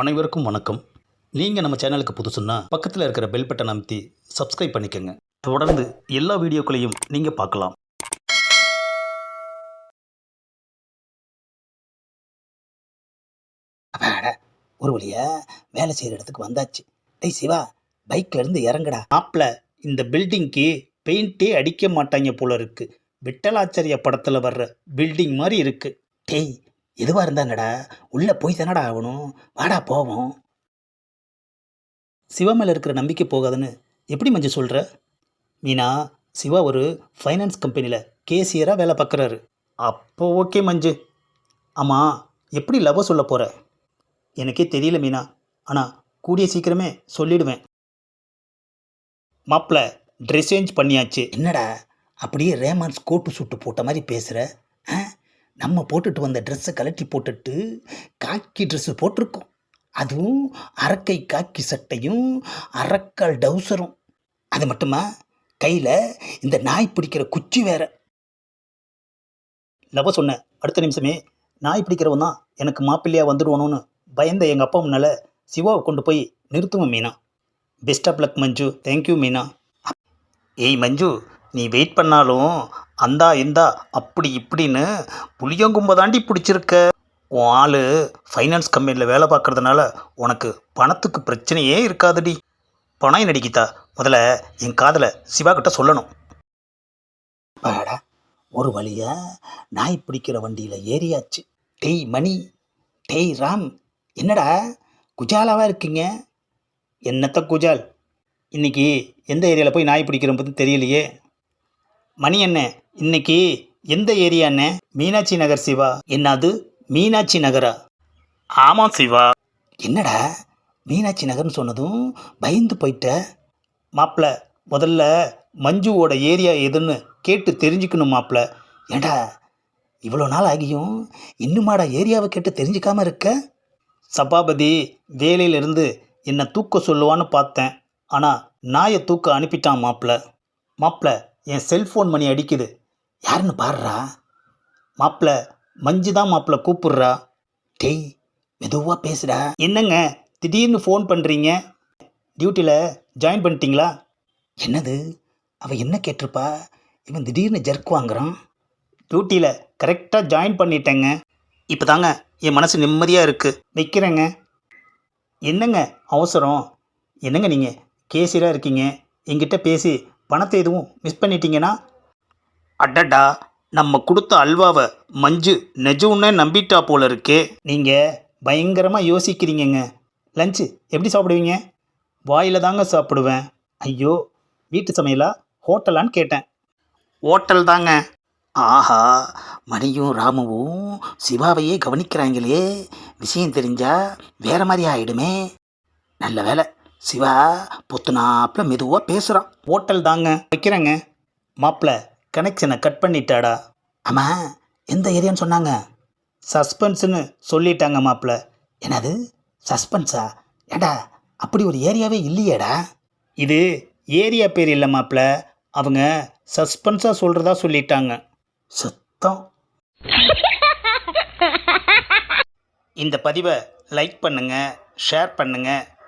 அனைவருக்கும் வணக்கம். நீங்கள் நம்ம சேனலுக்கு புதுசுன்னா பக்கத்தில் இருக்கிற பெல் பட்டன் அமைத்தி சப்ஸ்கிரைப் பண்ணிக்கோங்க. தொடர்ந்து எல்லா வீடியோக்களையும் நீங்கள் பார்க்கலாம். ஒரு வழியா வேலை செய்கிற இடத்துக்கு வந்தாச்சு. டேய் சிவா பைக்ல இருந்து இறங்குடா. ஆப்பில் இந்த பில்டிங்க்கு பெயிண்டே அடிக்க மாட்டாங்க போல இருக்கு. விட்டலாச்சரிய படத்தில் வர்ற பில்டிங் மாதிரி இருக்கு. டேய் எதுவாக இருந்தாங்கடா? உள்ளே போய் தானடா ஆகணும். வாடா போவோம். சிவா மேலே இருக்கிற நம்பிக்கை போகாதுன்னு எப்படி மஞ்சு சொல்கிற மீனா சிவா ஒரு ஃபைனான்ஸ் கம்பெனியில் கேசியராக வேலை பார்க்குறாரு. அப்போ ஓகே மஞ்சு. ஆமாம் எப்படி லவ் சொல்ல போகிற எனக்கே தெரியல மீனா. ஆனால் கூடிய சீக்கிரமே சொல்லிடுவேன். மாப்பிள்ள ட்ரெஸ் சேஞ்ச் பண்ணியாச்சு. என்னடா அப்படியே ரேமான்ஸ் கோட்டு சுட்டு போட்ட மாதிரி பேசுகிற நம்ம போட்டுட்டு வந்த ட்ரெஸ்ஸை கழட்டி போட்டுட்டு காக்கி ட்ரெஸ்ஸு போட்டிருக்கோம். அதுவும் அரக்கை காக்கி சட்டையும் அரக்கால் டவுசரும். அது மட்டுமா? கையில் இந்த நாய் பிடிக்கிற குச்சி வேற. லவ சொன்ன அடுத்த நிமிஷமே நாய் பிடிக்கிறவன் தான் எனக்கு மாப்பிள்ளையாக வந்துடுவானோன்னு பயந்த எங்கள் அப்பா முன்னால் சிவாவை கொண்டு போய் நிறுத்துவேன் Meena. Best of luck Manju. Thank you Meena. ஏய் மஞ்சு நீ வெயிட் பண்ணாலும் அந்தா இந்தா அப்படி இப்படின்னு புளியங்கும்ப தாண்டி பிடிச்சிருக்க. உன் ஆள் ஃபைனான்ஸ் கம்பெனியில் வேலை பார்க்குறதுனால உனக்கு பணத்துக்கு பிரச்சனையே இருக்காதுடி. பணம் நடிக்கித்தா முதல்ல என் காதலை சிவா கிட்ட சொல்லணும். பாடா ஒரு வழியா நாய் பிடிக்கிற வண்டியில் ஏறியாச்சு. டெய் மணி. டேய் ராம் என்னடா? குஜாலாவாக இருக்கீங்க? என்னத்த குஜால்? இன்றைக்கி எந்த ஏரியாவில் போய் நாய் பிடிக்கிறோம் பற்றி தெரியலையே. மணி என்ன இன்னைக்கு எந்த ஏரியா அண்ணே? மீனாட்சி நகர் சிவா. என்னது? மீனாட்சி நகரா? ஆமாம் சிவா. என்னடா? மீனாட்சி நகர்னு சொன்னதும் பயந்து போயிட்ட. மாப்பிள்ள முதல்ல மஞ்சுவோட ஏரியா எதுன்னு கேட்டு தெரிஞ்சுக்கணும் மாப்பிள்ள ஏண்டா இவ்வளோ நாள் ஆகியும் இன்னுமாடா ஏரியாவை கேட்டு தெரிஞ்சுக்காம இருக்க? சபாபதி வேலையிலிருந்து என்னை தூக்க சொல்லுவான்னு பார்த்தேன். ஆனால் நாயை தூக்க அனுப்பிட்டான் மாப்பிள்ள மாப்பிள்ள என் செல்ஃபோன் மணி அடிக்குது. யாருன்னு பாடுறா மாப்பிள்ள மஞ்சு தான் மாப்பிள்ள கூப்பிடுறா. டேய் மெதுவாக பேசுடா. என்னங்க திடீர்னு ஃபோன் பண்ணுறீங்க டியூட்டியில் ஜாயின் பண்ணிட்டீங்களா? என்னது? அவள் என்ன கேட்டிருப்பா? இவன் திடீர்னு ஜர்க் வாங்குறான். டியூட்டியில் கரெக்டாக ஜாயின் பண்ணிட்டேங்க. இப்போ தாங்க என் மனசு நிம்மதியாக இருக்குது வைக்கிறேங்க என்னங்க அவசரம்? என்னங்க நீங்கள் கேசியராக இருக்கீங்க. என்கிட்ட பேசி பணத்தை எதுவும் மிஸ் பண்ணிட்டீங்கன்னா அடடா நம்ம கொடுத்த அல்வாவை மஞ்சு நெஜம்னே நம்பிட்டா போல இருக்கே. நீங்கள் பயங்கரமாக யோசிக்கிறீங்கங்க. லஞ்சு எப்படி சாப்பிடுவீங்க? வாயில் தாங்க சாப்பிடுவேன். ஐயோ வீட்டு சமையலா? ஹோட்டலான்னு கேட்டேன். ஹோட்டல் தாங்க. ஆஹா மணியும் ராமுவும் சிவாவையே கவனிக்கிறாங்களே. விஷயம் தெரிஞ்சால் வேற மாதிரி ஆகிடுமே நல்ல வேலை சிவா பொத்துனாப்புல மெதுவாக பேசுகிறான் ஹோட்டல் தாங்க வைக்கிறேங்க. மாப்பிள்ள கனெக்ஷனை கட் பண்ணிட்டாடா. ஆமாம் எந்த ஏரியான்னு சொன்னாங்க? சஸ்பென்ஸ்னு சொல்லிட்டாங்க மாப்பிள்ள என்னது? சஸ்பென்ஸா ஏடா அப்படி ஒரு ஏரியாவே இல்லையேடா. இது ஏரியா பேர் இல்லை மாப்பிள்ள அவங்க சஸ்பென்ஸாக சொல்கிறதா சொல்லிட்டாங்க. சுத்தம். இந்த பதிவை லைக் பண்ணுங்கள் ஷேர் பண்ணுங்கள்